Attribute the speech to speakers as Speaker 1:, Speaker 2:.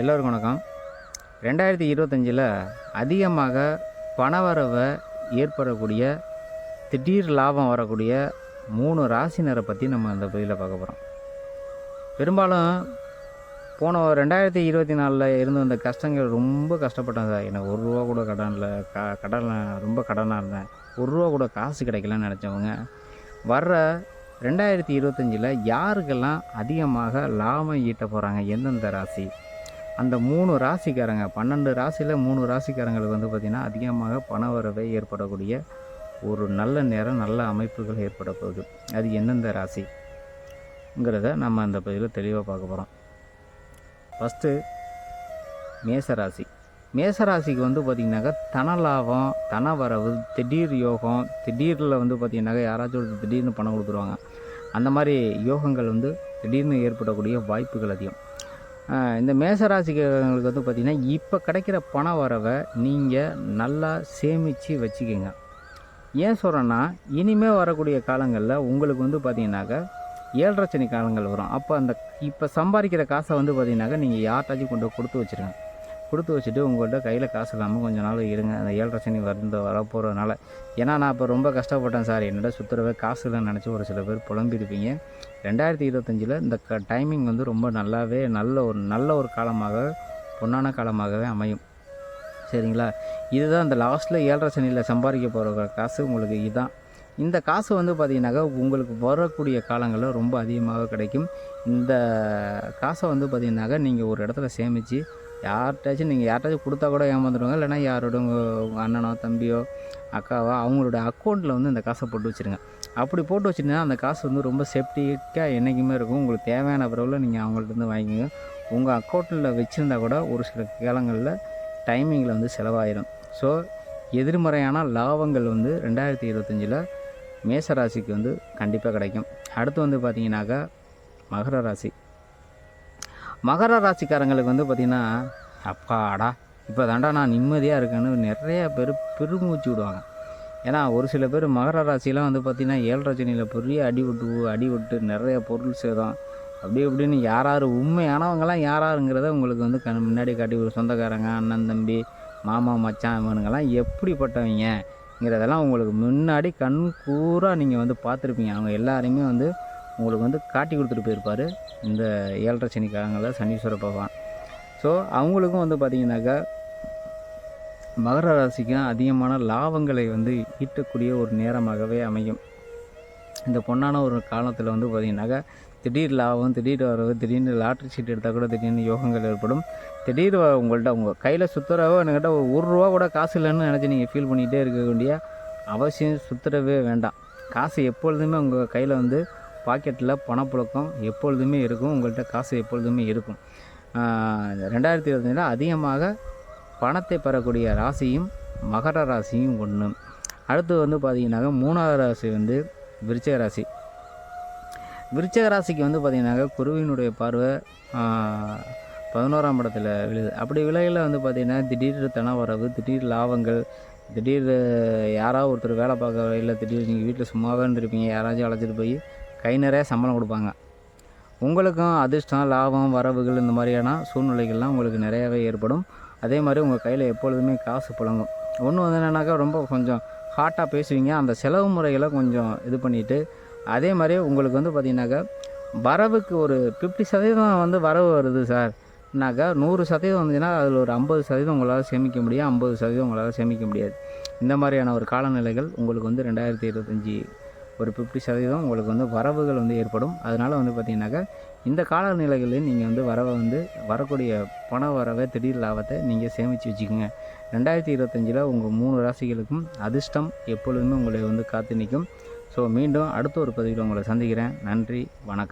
Speaker 1: எல்லோருக்கும் வணக்கம். ரெண்டாயிரத்தி இருபத்தஞ்சில் அதிகமாக பணவரவை ஏற்படக்கூடிய திடீர் லாபம் வரக்கூடிய மூணு ராசினரை பற்றி நம்ம அந்த பதிவில் பார்க்க போகிறோம் பெரும்பாலும் போன ரெண்டாயிரத்தி இருபத்தி நாலில் இருந்து வந்த கஷ்டங்கள் ரொம்ப கஷ்டப்பட்டேன் சார் எனக்கு ஒரு ரூபா கூட கடனில் க கடன் ரொம்ப கடனாக இருந்தேன். ஒரு ரூபா கூட காசு கிடைக்கலன்னு நினச்சவங்க. வர்ற ரெண்டாயிரத்தி இருபத்தஞ்சில் யாருக்கெல்லாம் அதிகமாக லாபம் ஈட்ட போகிறாங்க எந்தெந்த ராசி? அந்த மூணு ராசிக்காரங்க பன்னெண்டு ராசியில் மூணு ராசிக்காரங்களுக்கு வந்து பார்த்திங்கன்னா அதிகமாக பண வரவை ஏற்படக்கூடிய ஒரு நல்ல நேரம் நல்ல அமைப்புகள் ஏற்பட போகுது. அது எந்தெந்த ராசிங்கிறத நம்ம அந்த பதிவில் தெளிவாக பார்க்க போகிறோம் ஃபஸ்ட்டு மேசராசி மேசராசிக்கு வந்து பார்த்திங்கனாக்கா தன லாபம் தன வரவு திடீர் யோகம் திடீரில் வந்து பார்த்திங்கனாக்கா யாராச்சும் ஒரு திடீர்னு பணம் கொடுத்துருவாங்க. அந்த மாதிரி யோகங்கள் வந்து திடீர்னு ஏற்படக்கூடிய வாய்ப்புகள் அதிகம். இந்த மேசராசிக்காரங்களுக்கு வந்து பார்த்திங்கன்னா இப்போ கிடைக்கிற பண வரவை நீங்கள் நல்லா சேமித்து வச்சுக்கோங்க. ஏன் சொல்கிறேன்னா இனிமேல் வரக்கூடிய காலங்களில் உங்களுக்கு வந்து பார்த்தீங்கன்னாக்கா ஏழரை சனி காலங்கள் வரும். அப்போ அந்த இப்போ சம்பாதிக்கிற காசை வந்து பார்த்தீங்கன்னாக்கா நீங்கள் யார்ட்டாச்சும் கொண்டு கொடுத்து வச்சுருங்க. கொடுத்து வச்சுட்டு உங்கள்கிட்ட கையில் காசு இல்லாமல் கொஞ்ச நாள் இருங்க. அந்த ஏழரை சனி வந்து வரப்போகிறதுனால ஏன்னா நான் இப்போ ரொம்ப கஷ்டப்பட்டேன் சார். என்னோட சுற்றுறவே காசு இல்லைன்னு நினச்சி ஒரு சில பேர் புலம்பியிருப்பீங்க. ரெண்டாயிரத்தி இருபத்தஞ்சில் இந்த க டைமிங் வந்து ரொம்ப நல்லாவே நல்ல ஒரு நல்ல ஒரு காலமாக பொன்னான காலமாகவே அமையும். சரிங்களா? இதுதான் இந்த லாஸ்ட்டில் ஏழரை சனியில் சம்பாதிக்க போகிற காசு உங்களுக்கு இதுதான் இந்த காசு வந்து பார்த்திங்கனாக்கா உங்களுக்கு வரக்கூடிய காலங்களில் ரொம்ப அதிகமாக கிடைக்கும். இந்த காசை வந்து பார்த்திங்கனாக்கா நீங்கள் ஒரு இடத்துல சேமித்து யார்கிட்டாச்சும் நீங்கள் யார்ட்டாச்சும் கொடுத்தா கூட ஏமாந்துடுவாங்க. இல்லைனா யாரோட உங்கள் அண்ணனோ தம்பியோ அக்காவோ அவங்களோட அக்கௌண்ட்டில் வந்து இந்த காசை போட்டு வச்சுருங்க. அப்படி போட்டு வச்சுருந்தீங்கன்னா அந்த காசு வந்து ரொம்ப சேஃப்டிக்காக என்றைக்குமே இருக்கும். உங்களுக்கு தேவையான பிறவில் நீங்கள் அவங்கள்ட்ட வாங்கிக்கோங்க. உங்கள் அக்கௌண்ட்டில் வச்சுருந்தா கூட ஒரு சில காலங்களில் டைமிங்கில் வந்து செலவாயிடும் ஸோ எதிர்மறையான லாபங்கள் வந்து ரெண்டாயிரத்தி இருபத்தஞ்சில் மேசராசிக்கு வந்து கண்டிப்பாக கிடைக்கும். அடுத்து வந்து பார்த்தீங்கன்னாக்கா மகர ராசி. மகர ராசிக்காரங்களுக்கு வந்து பார்த்திங்கன்னா அப்பாடா இப்போ தாண்டா நான் நிம்மதியாக இருக்கேன்னு நிறைய பேர் பெருமூச்சு விடுவாங்க. ஏன்னா ஒரு சில பேர் மகர ராசிலாம் வந்து பார்த்திங்கன்னா ஏழரை சனியில் பெரிய அடி விட்டு அடி விட்டு நிறைய பொருள் சேதம் அப்படி இப்படின்னு யார் யார் யாராருங்கிறத உங்களுக்கு வந்து கண் முன்னாடி காட்டி ஒரு சொந்தக்காரங்க அண்ணன் தம்பி மாமா மச்சான் இவனுங்கெல்லாம் எப்படிப்பட்டவங்கிறதெல்லாம் உங்களுக்கு முன்னாடி கண் கூறாக நீங்கள் வந்து பார்த்துருப்பீங்க. அவங்க எல்லாருமே வந்து உங்களுக்கு வந்து காட்டி கொடுத்துட்டு போயிருப்பார் இந்த ஏழரை சனி காலங்களில் சனீஸ்வர பகவான். ஸோ அவங்களுக்கும் வந்து பார்த்திங்கனாக்கா மகர ராசிக்கும் அதிகமான லாபங்களை வந்து ஈட்டக்கூடிய ஒரு நேரமாகவே அமையும். இந்த பொன்னான ஒரு காலத்தில் வந்து பார்த்திங்கனாக்கா திடீர் லாபம் திடீர் வரவு திடீர்னு லாட்ரி சீட் எடுத்தால் கூட திடீர்னு யோகங்கள் ஏற்படும். திடீர் உங்கள்கிட்ட உங்கள் கையில் சுற்றுறவோ என்கிட்ட ஒரு ஒரு ரூபா கூட காசு இல்லைன்னு நினச்சி நீங்கள் ஃபீல் பண்ணிகிட்டே இருக்க வேண்டிய அவசியம் சுற்றுறவே வேண்டாம். காசு எப்பொழுதுமே உங்கள் கையில் வந்து பாக்கெட்டில் பணப்புழக்கம் எப்பொழுதுமே இருக்கும் உங்கள்கிட்ட காசு எப்பொழுதுமே இருக்கும். ரெண்டாயிரத்தி இருபத்தஞ்சில் அதிகமாக பணத்தை பெறக்கூடிய ராசியும் மகர ராசியும் ஒன்று அடுத்து வந்து பார்த்தீங்கன்னாக்கா மூணாவது ராசி வந்து விருச்சக ராசி. விருச்சக ராசிக்கு வந்து பார்த்திங்கனாக்கா குருவினுடைய பார்வை பதினோராம் இடத்துல விழுது. அப்படி விலையில் வந்து பார்த்தீங்கன்னா திடீர் தன வரவு திடீர் லாபங்கள் திடீர் யாராவது ஒருத்தர் வேலை பார்க்க வரையில் திடீர் நீங்கள் வீட்டில் சும்மாவே இருந்திருப்பீங்க யாராச்சும் அழைச்சிட்டு போய் கை நிறைய சம்பளம் கொடுப்பாங்க. உங்களுக்கும் அதிர்ஷ்டம் லாபம் வரவுகள் இந்த மாதிரியான சூழ்நிலைகள்லாம் உங்களுக்கு நிறையாவே ஏற்படும். அதே மாதிரி உங்கள் கையில் எப்பொழுதுமே காசு புழங்கும். ஒன்று வந்து என்னன்னாக்கா ரொம்ப கொஞ்சம் ஹாட்டாக பேசுவீங்க. அந்த செலவு முறைகளை கொஞ்சம் இது பண்ணிவிட்டு அதே மாதிரி உங்களுக்கு வந்து பார்த்திங்கனாக்கா வரவுக்கு ஒரு ஃபிஃப்டி சதவீதம் வந்து வரவு வருது சார் னாக்கா நூறு சதவீதம் வந்துச்சுன்னா அதில் ஒரு ஐம்பது சதவீதம் உங்களால் சேமிக்க முடியும். ஐம்பது சதவீதம் உங்களால் சேமிக்க முடியாது. இந்த மாதிரியான ஒரு காலநிலைகள் உங்களுக்கு வந்து ரெண்டாயிரத்தி இருபத்தஞ்சி ஒரு ஃபிஃப்டி சதவீதம் உங்களுக்கு வந்து வரவுகள் வந்து ஏற்படும். அதனால் வந்து பார்த்திங்கனாக்கா இந்த காலநிலைகளில் நீங்கள் வந்து வரவை வந்து வரக்கூடிய பண வரவை திடீர் லாபத்தை நீங்கள் சேமித்து வச்சுக்கோங்க. ரெண்டாயிரத்தி இருபத்தஞ்சில் உங்கள் மூணு ராசிகளுக்கும் அதிர்ஷ்டம் எப்பொழுதுமே உங்களை வந்து காத்து நிற்கும். ஸோ மீண்டும் அடுத்த ஒரு பதிவில் உங்களை சந்திக்கிறேன். நன்றி வணக்கம்.